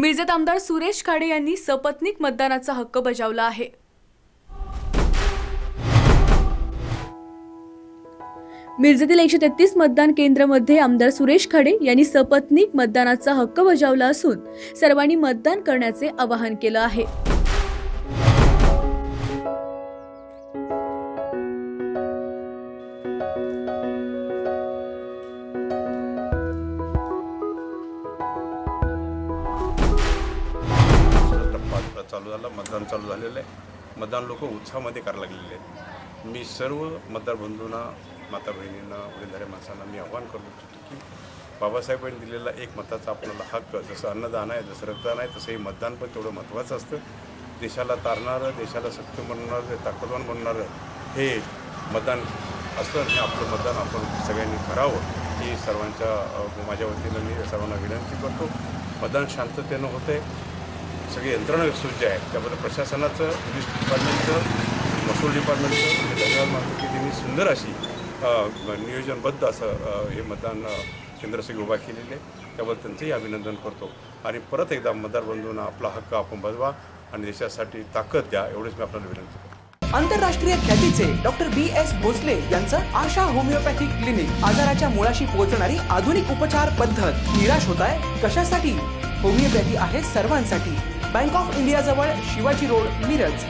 मिरजेत आमदार सुरेश खाडे यांनी सपत्नीक मतदानाचा हक्क बजावला आहे. मिरजेतील एकशे तेहतीस मतदान केंद्रामध्ये आमदार सुरेश खाडे यांनी सपत्नीक मतदानाचा हक्क बजावला असून सर्वांनी मतदान करण्याचे आवाहन केलं आहे. चालू झाला मतदान चालू झालेलं आहे. मतदान लोक उत्साहामध्ये करायला लागलेले आहेत. मी सर्व मतदार बंधूंना माता बहिणींना वडीलधाऱ्या माणसांना मी आव्हान करू इच्छितो की बाबासाहेबांनी दिलेला एक मताचा आपल्याला हक्क जसं अन्नदान आहे जसं रक्तदान आहे तसं हे मतदान पण तेवढं महत्त्वाचं असतं. देशाला तारणारं देशाला सक्षम बनवणारं ताकदवान बनवणारं हे मतदान असतं हे आपलं मतदान आपण सगळ्यांनी करावं ही सर्वांच्या माझ्या वतीनं मी सर्वांना विनंती करतो. मतदान शांततेनं होतं आहे सगळी यंत्रणा सुसज्ज आहे त्याबद्दल प्रशासनाचं पोलीस डिपार्टमेंटचं महसूल डिपार्टमेंटचं धन्यवाद मानतो की त्यांनी सुंदर अशी नियोजनबद्ध असं हे मतदान अ, उभा केलेले त्याबद्दल त्यांचंही अभिनंदन करतो. आणि परत एकदा मतदार बंधूंना आपला हक्क आपण बजवा आणि देशासाठी ताकद द्या एवढेच मी आपल्याला विनंती करतो. आंतरराष्ट्रीय ख्यातीचे डॉक्टर बी एस भोसले यांचं आशा होमिओपॅथिक क्लिनिक आजाराच्या मुळाशी पोहोचणारी आधुनिक उपचार पद्धत निराश होत आहे. कशासाठी? होमिओपॅथी आहे सर्वांसाठी. बँक ऑफ इंडियाजवळ शिवाजी रोड मिरज.